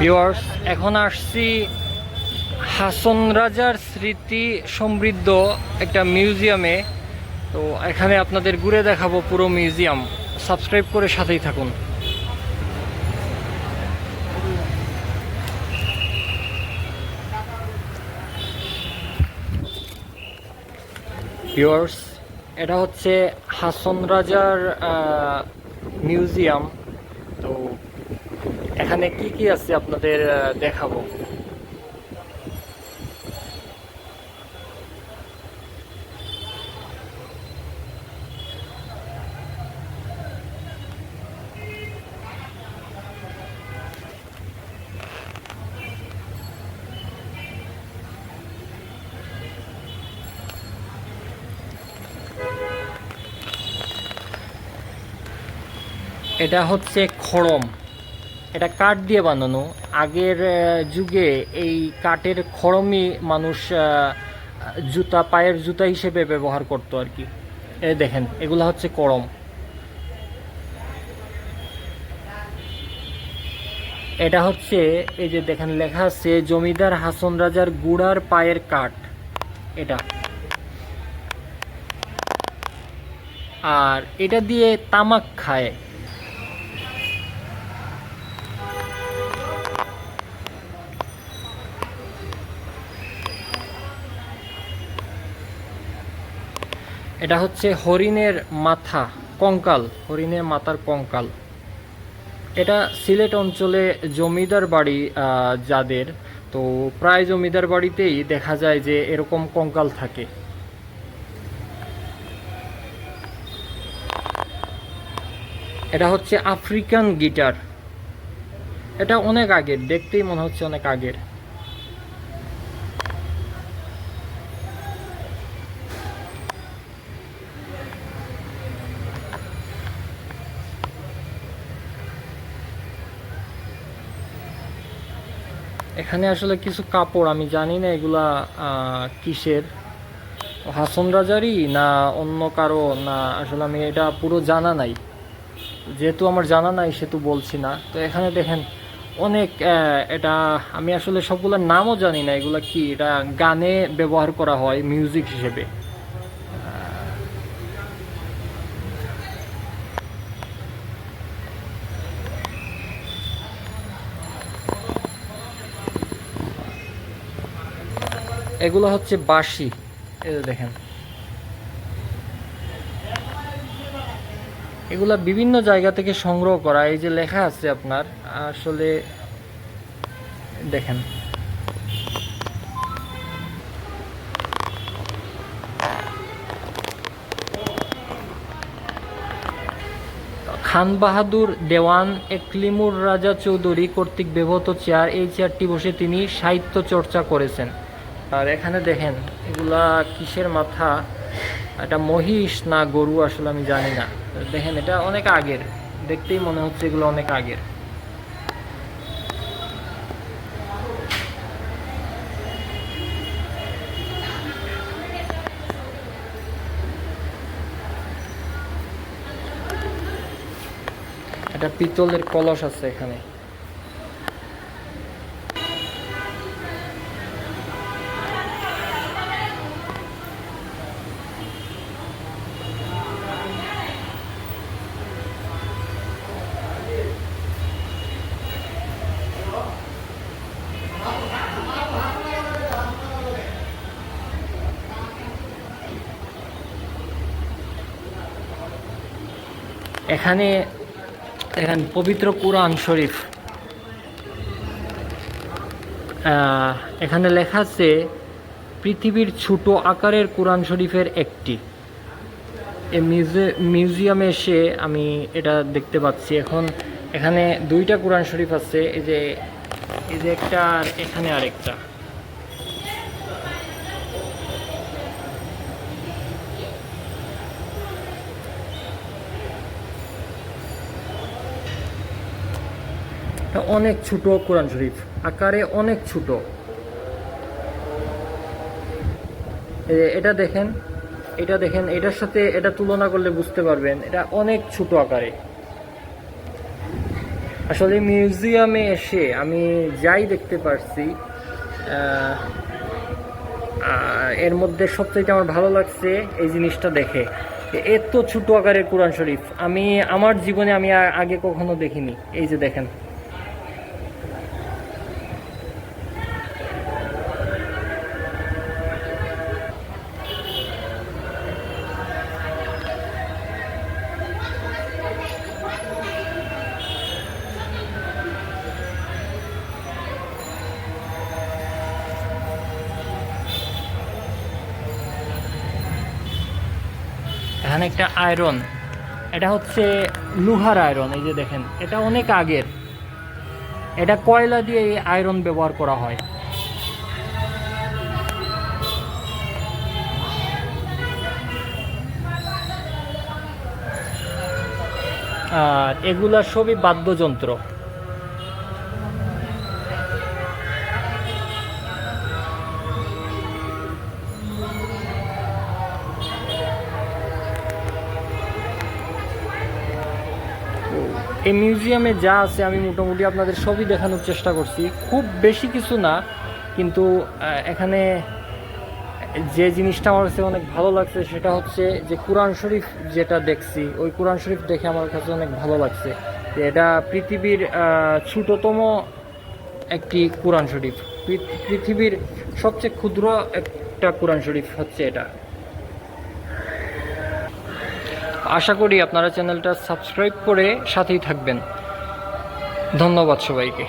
Viewers এখন আসছি হাসন রাজার স্মৃতি সমৃদ্ধ একটা মিউজিয়ামে। তো এখানে আপনাদের ঘুরে দেখাবো পুরো মিউজিয়াম। সাবস্ক্রাইব করে সাথেই থাকুন। ভিউয়ার্স এটা হচ্ছে হাসন রাজার মিউজিয়াম। তো এখানে কি কি আছে আপনাদের দেখাবো? এটা হচ্ছে খড়ম। এটা কাঠ দিয়ে বানানো। আগের যুগে এই কাঠের খড়মই মানুষ জুতা, পায়ের জুতা হিসেবে ব্যবহার করতো আর কি। এই দেখেন, এগুলো হচ্ছে করম। এটা হচ্ছে, এই যে দেখেন, লেখা আছে, জমিদার হাসন রাজার গুড়ার পায়ের কাঠ। এটা। আর এটা দিয়ে তামাক খায়। এটা হচ্ছে হরিণের মাথা, কঙ্কাল, হরিণের মাথার কঙ্কাল। এটা সিলেট অঞ্চলে জমিদার বাড়ি যাদের। তো প্রায় জমিদার বাড়িতেই দেখা যায় যে এরকম কঙ্কাল থাকে। এটা হচ্ছে আফ্রিকান গিটার। এটা অনেক আগের, দেখতেই মনে হচ্ছে অনেক আগের। এখানে আসলে কিছু কাপড়, আমি জানি না এগুলা কিসের? হাসন রাজারই না অন্য কারও? না, আসলে আমি এটা পুরো জানা নাই। যেহেতু আমার জানা নাই, সেহেতু বলছি না। তো এখানে দেখেন, অনেক এটা আমি আসলে সবগুলোর নামও জানি না, এগুলা কি? এটা গানে ব্যবহার করা হয়, মিউজিক হিসেবে। এগুলো হচ্ছে বাঁশি। এই যে দেখেন। এগুলা বিভিন্ন জায়গা থেকে সংগ্রহ করা, এই যে লেখা আছে আপনার, আসলে দেখেন। খান বাহাদুর দেওয়ান একলিমুর রাজা চৌধুরী কর্তৃক ব্যবহৃত চেয়ার, এই চেয়ারটি বসে তিনি সাহিত্য চর্চা করেছেন। আর এখানে দেখেন, এগুলা কিসের মাথা? এটা মহিষ না গরু আসলে আমি জানি না। দেখেন, এটা অনেক আগের। দেখতেই মনে হচ্ছে এগুলো অনেক আগের। এটা পিতলের কলস আছে এখানে। এখানে এখানে পবিত্র কোরআন শরীফ। এখানে লেখা আছে, পৃথিবীর ছোট আকারের কোরআন শরীফের একটি। মিউজিয়ামে এসে আমি এটা দেখতে পাচ্ছি। এখন এখানে দুইটা কোরআন শরীফ আছে, এই যে এই যে একটা আর এখানে আরেকটা। এটা অনেক ছোট কোরআন শরীফ, আকারে অনেক ছোট। এটা দেখেন এটা দেখেন, এটার সাথে এটা তুলনা করলে বুঝতে পারবেন, এটা অনেক ছোট আকারে। আসলে মিউজিয়ামে এসে আমি যাই দেখতে পারছি এর মধ্যে সবচেয়ে আমার ভালো লাগছে এই জিনিসটা দেখে। এত ছোট আকারের কোরআন শরীফ, আমি, আমার জীবনে আমি আগে কখনো দেখিনি। এই যে দেখেন। এখানে একটা আয়রন এটা হচ্ছে লোহার আয়রন এই যে দেখেন। এটা অনেক আগের। এটা কয়লা দিয়ে এই আয়রন ব্যবহার করা হয়। আর এগুলা সবই বাদ্যযন্ত্র। এই মিউজিয়ামে যা আছে আমি মোটামুটি আপনাদের সবই দেখানোর চেষ্টা করছি। খুব বেশি কিছু না, কিন্তু এখানে যে জিনিসটা আমার কাছে অনেক ভালো লাগছে সেটা হচ্ছে যে কোরআন শরীফ যেটা দেখছি, ওই কোরআন শরীফ দেখে আমার কাছে অনেক ভালো লাগছে যে এটা পৃথিবীর ছোটতম একটি কোরআন শরীফ। পৃথিবীর সবচেয়ে ক্ষুদ্র একটা কোরআন শরীফ হচ্ছে এটা। আশা করি আপনারা চ্যানেলটা সাবস্ক্রাইব করে সাথেই থাকবেন। ধন্যবাদ সবাইকে।